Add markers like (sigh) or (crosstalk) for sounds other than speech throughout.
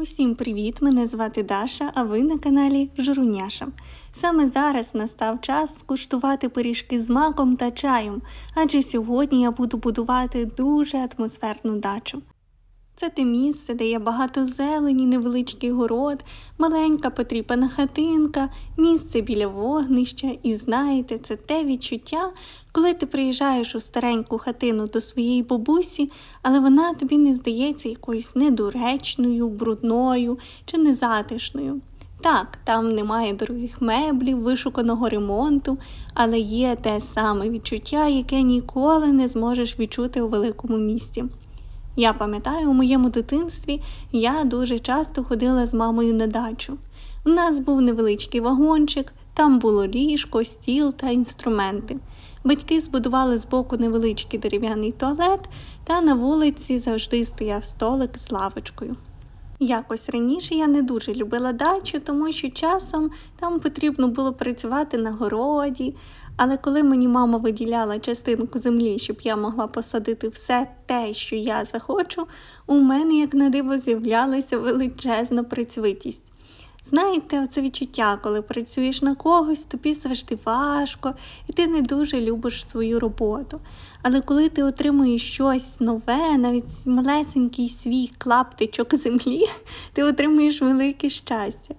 Усім привіт! Мене звати Даша, а ви на каналі Журуняша. Саме зараз настав час скуштувати пиріжки з маком та чаєм, адже сьогодні я буду будувати дуже атмосферну дачу. Це те місце, де є багато зелені, невеличкий город, маленька потріпана хатинка, місце біля вогнища, і знаєте, це те відчуття, коли ти приїжджаєш у стареньку хатину до своєї бабусі, але вона тобі не здається якоюсь недоречною, брудною чи незатишною. Так, там немає дорогих меблів, вишуканого ремонту, але є те саме відчуття, яке ніколи не зможеш відчути у великому місті. Я пам'ятаю, у моєму дитинстві я дуже часто ходила з мамою на дачу. У нас був невеличкий вагончик, там було ліжко, стіл та інструменти. Батьки збудували збоку невеличкий дерев'яний туалет, та на вулиці завжди стояв столик з лавочкою. Якось раніше я не дуже любила дачу, тому що часом там потрібно було працювати на городі. Але коли мені мама виділяла частинку землі, щоб я могла посадити все те, що я захочу, у мене, як на диво, з'являлася величезна працьовитість. Знаєте, оце відчуття, коли працюєш на когось, тобі завжди важко, і ти не дуже любиш свою роботу. Але коли ти отримуєш щось нове, навіть малесенький свій клаптичок землі, (laughs) ти отримуєш велике щастя.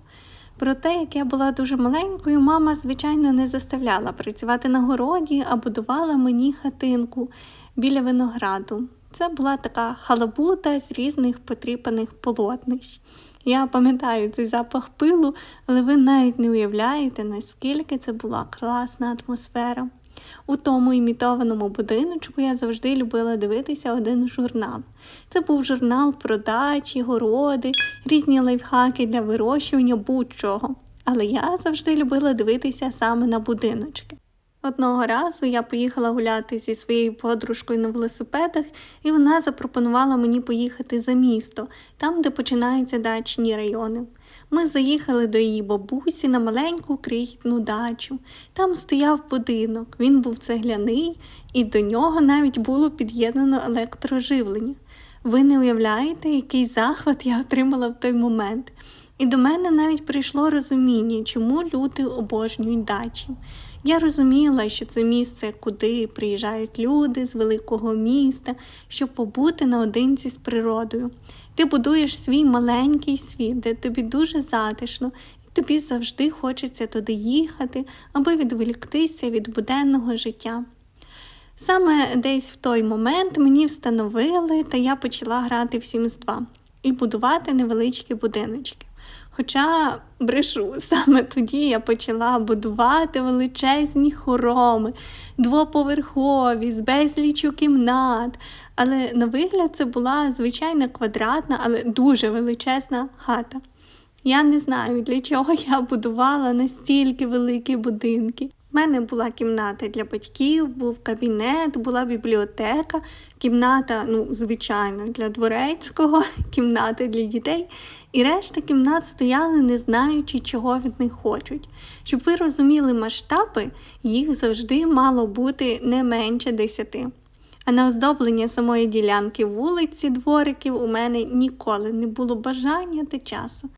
Проте, як я була дуже маленькою, мама, звичайно, не заставляла працювати на городі, а будувала мені хатинку біля винограду. Це була така халабута з різних потріпаних полотнищ. Я пам'ятаю цей запах пилу, але ви навіть не уявляєте, наскільки це була класна атмосфера. У тому імітованому будиночку я завжди любила дивитися один журнал. Це був журнал про дачі, городи, різні лайфхаки для вирощування будь-чого. Але я завжди любила дивитися саме на будиночки. Одного разу я поїхала гуляти зі своєю подружкою на велосипедах, і вона запропонувала мені поїхати за місто, там, де починаються дачні райони. Ми заїхали до її бабусі на маленьку крихітну дачу. Там стояв будинок, він був цегляний, і до нього навіть було під'єднано електроживлення. Ви не уявляєте, який захват я отримала в той момент. І до мене навіть прийшло розуміння, чому люди обожнюють дачі. Я розуміла, що це місце, куди приїжджають люди з великого міста, щоб побути наодинці з природою. Ти будуєш свій маленький світ, де тобі дуже затишно, і тобі завжди хочеться туди їхати, аби відволіктися від буденного життя. Саме десь в той момент мені встановили, та я почала грати в Sims 2 і будувати невеличкі будиночки. Хоча брешу, (laughs) саме тоді я почала будувати величезні хороми, двоповерхові, з безлічю кімнат. Але на вигляд це була звичайна квадратна, але дуже величезна хата. Я не знаю, для чого я будувала настільки великі будинки. У мене була кімната для батьків, був кабінет, була бібліотека, кімната, ну, звичайно, для дворецького, (laughs) кімната для дітей. І решта кімнат стояли, не знаючи, чого від них хочуть. Щоб ви розуміли масштаби, їх завжди мало бути не менше десяти. А на оздоблення самої ділянки вулиці, двориків у мене ніколи не було бажання та часу.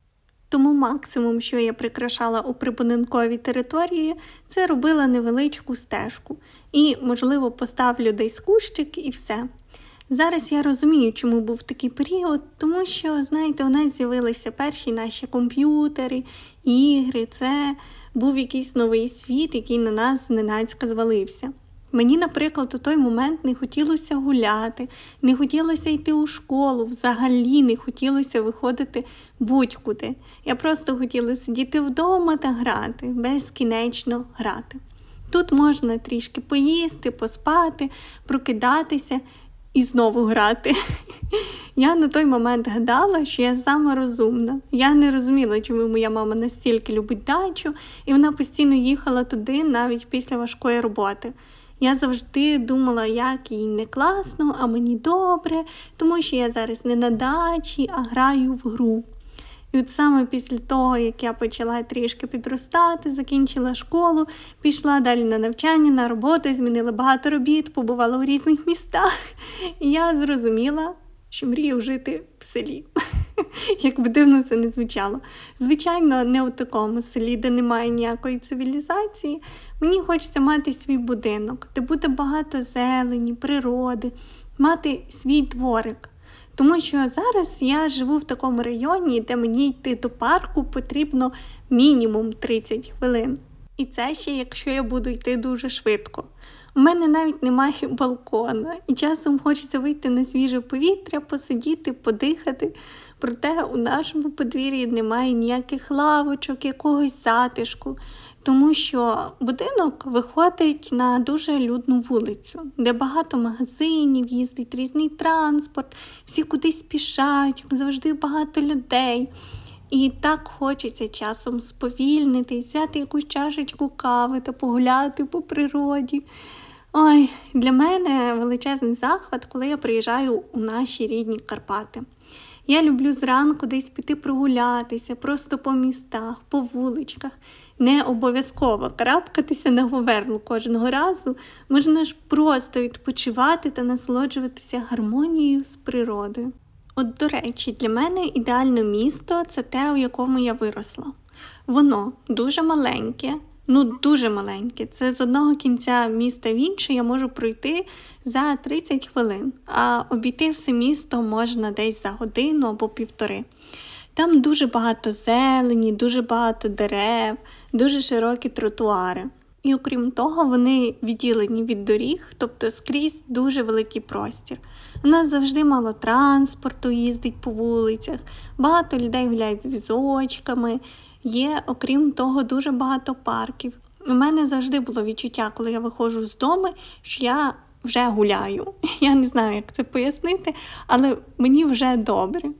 Тому максимум, що я прикрашала у прибудинковій території, це робила невеличку стежку і, можливо, поставлю десь кущик і все. Зараз я розумію, чому був такий період, тому що, знаєте, у нас з'явилися перші наші комп'ютери, ігри, це був якийсь новий світ, який на нас зненацька звалився. Мені, наприклад, у той момент не хотілося гуляти, не хотілося йти у школу, взагалі не хотілося виходити будь-куди. Я просто хотіла сидіти вдома та грати, безкінечно грати. Тут можна трішки поїсти, поспати, прокидатися і знову грати. (laughs) Я на той момент гадала, що я саме розумна. Я не розуміла, чому моя мама настільки любить дачу, і вона постійно їхала туди навіть після важкої роботи. Я завжди думала, як їй не класно, а мені добре, тому що я зараз не на дачі, а граю в гру. І от саме після того, як я почала трішки підростати, закінчила школу, пішла далі на навчання, на роботу, змінила багато робіт, побувала у різних містах. І я зрозуміла, що мрію жити в селі. (laughs) Як би дивно це не звучало. Звичайно, не у такому селі, де немає ніякої цивілізації. Мені хочеться мати свій будинок, де буде багато зелені, природи, мати свій дворик. Тому що зараз я живу в такому районі, де мені йти до парку потрібно мінімум 30 хвилин. І це ще якщо я буду йти дуже швидко. У мене навіть немає балкона, і часом хочеться вийти на свіже повітря, посидіти, подихати. Проте у нашому подвір'ї немає ніяких лавочок, якогось затишку, тому що будинок виходить на дуже людну вулицю, де багато магазинів, їздить різний транспорт, всі кудись спішать, завжди багато людей. І так хочеться часом сповільнитись, взяти якусь чашечку кави та погуляти по природі. Ой, для мене величезний захват, коли я приїжджаю у наші рідні Карпати. Я люблю зранку десь піти прогулятися, просто по містах, по вуличках. Не обов'язково карабкатися на говерну кожного разу. Можна ж просто відпочивати та насолоджуватися гармонією з природою. От, до речі, для мене ідеальне місто це те, у якому я виросла. Воно дуже маленьке, ну дуже маленьке. Це з одного кінця міста в інше я можу пройти за 30 хвилин, а обійти все місто можна десь за годину або півтори. Там дуже багато зелені, дуже багато дерев, дуже широкі тротуари. І окрім того, вони відділені від доріг, тобто скрізь дуже великий простір. У нас завжди мало транспорту їздить по вулицях, багато людей гуляють з візочками. Є, окрім того, дуже багато парків. У мене завжди було відчуття, коли я виходжу з дому, що я вже гуляю. (laughs) Я не знаю, як це пояснити, але мені вже добре.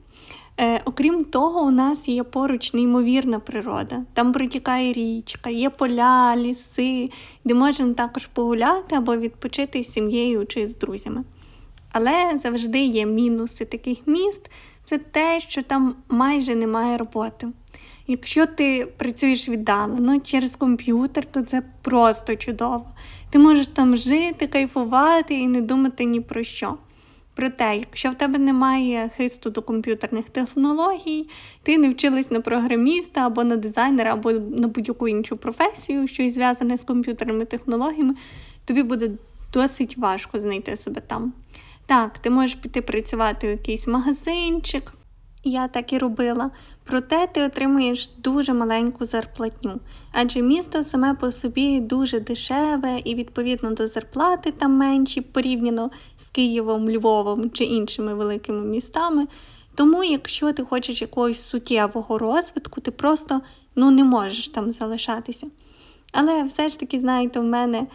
Е, окрім того, у нас є поруч неймовірна природа. Там протікає річка, є поля, ліси, де можна також погуляти або відпочити з сім'єю чи з друзями. Але завжди є мінуси таких міст це те, що там майже немає роботи. Якщо ти працюєш віддалено через комп'ютер, то це просто чудово. Ти можеш там жити, кайфувати і не думати ні про що. Проте, якщо в тебе немає хисту до комп'ютерних технологій, ти не вчилась на програміста або на дизайнера, або на будь-яку іншу професію, що зв'язане з комп'ютерними технологіями, тобі буде досить важко знайти себе там. Так, ти можеш піти працювати у якийсь магазинчик. Я так і робила, проте ти отримуєш дуже маленьку зарплатню, адже місто саме по собі дуже дешеве і відповідно до зарплати там менші порівняно з Києвом, Львовом чи іншими великими містами. Тому, якщо ти хочеш якогось суттєвого розвитку, ти просто ну, не можеш там залишатися. Але все ж таки, знаєте, в мене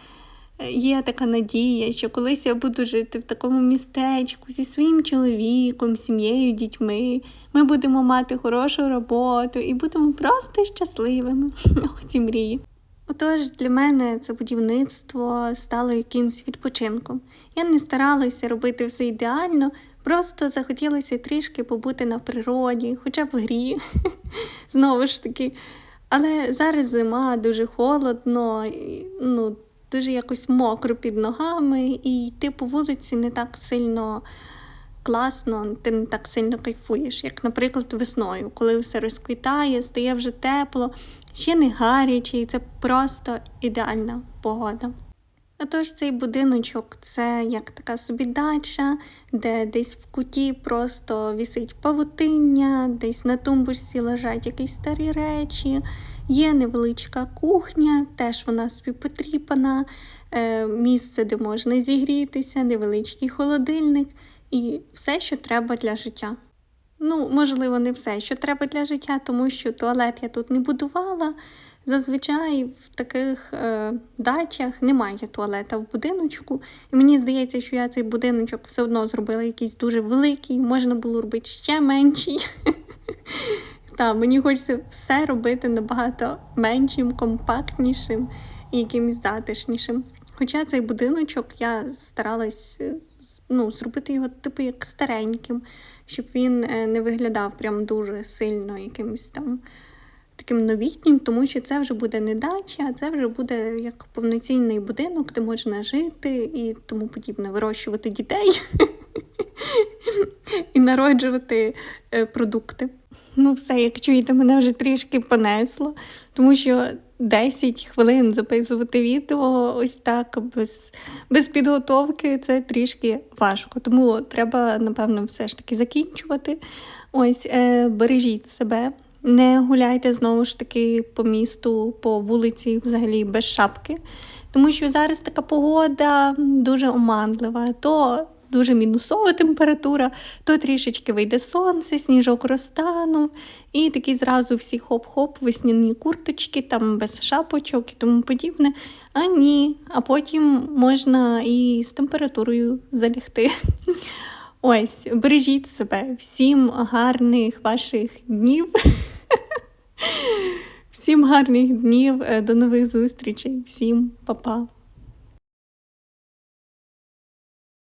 є така надія, що колись я буду жити в такому містечку зі своїм чоловіком, сім'єю, дітьми. Ми будемо мати хорошу роботу і будемо просто щасливими. (laughs) Ці мрії. Отож, для мене це будівництво стало якимсь відпочинком. Я не старалася робити все ідеально, просто захотілося трішки побути на природі, хоча б в грі. (laughs) Знову ж таки. Але зараз зима, дуже холодно, ну, дуже якось мокро під ногами, і йти по вулиці не так сильно класно, ти не так сильно кайфуєш, як, наприклад, весною, коли все розквітає, стає вже тепло, ще не гаряче, і це просто ідеальна погода. Отож, цей будиночок це як така собі дача, де десь в куті просто вісить павутиння, десь на тумбочці лежать якісь старі речі, є невеличка кухня, теж вона собі потріпана, е, місце, де можна зігрітися, невеличкий холодильник і все, що треба для життя. Ну, можливо, не все, що треба для життя, тому що туалет я тут не будувала. Зазвичай в таких е, дачах немає туалета в будиночку. І мені здається, що я цей будиночок все одно зробила якийсь дуже великий, можна було робити ще менший. (laughs) Та, мені хочеться все робити набагато меншим, компактнішим і якимось затишнішим. Хоча цей будиночок я старалась ну, зробити його типу як стареньким, щоб він е, не виглядав прям дуже сильно якимось там таким новітнім, тому що це вже буде не дача, а це вже буде як повноцінний будинок, де можна жити і тому подібне, вирощувати дітей (laughs) і народжувати е, продукти. Ну, все, як чуєте, мене вже трішки понесло, тому що 10 хвилин записувати відео ось так без, без підготовки це трішки важко. Тому треба, напевно, все ж таки закінчувати. Ось, е, бережіть себе, не гуляйте знову ж таки по місту, по вулиці, взагалі без шапки. Тому що зараз така погода дуже оманлива. То дуже мінусова температура, то трішечки вийде сонце, сніжок розтанув, і такі зразу всі хоп-хоп, весняні курточки, там без шапочок і тому подібне. А ні, а потім можна і з температурою залягти. (laughs) Ось, бережіть себе, всім гарних ваших днів. (laughs) Всім гарних днів, е, до нових зустрічей, всім па-па.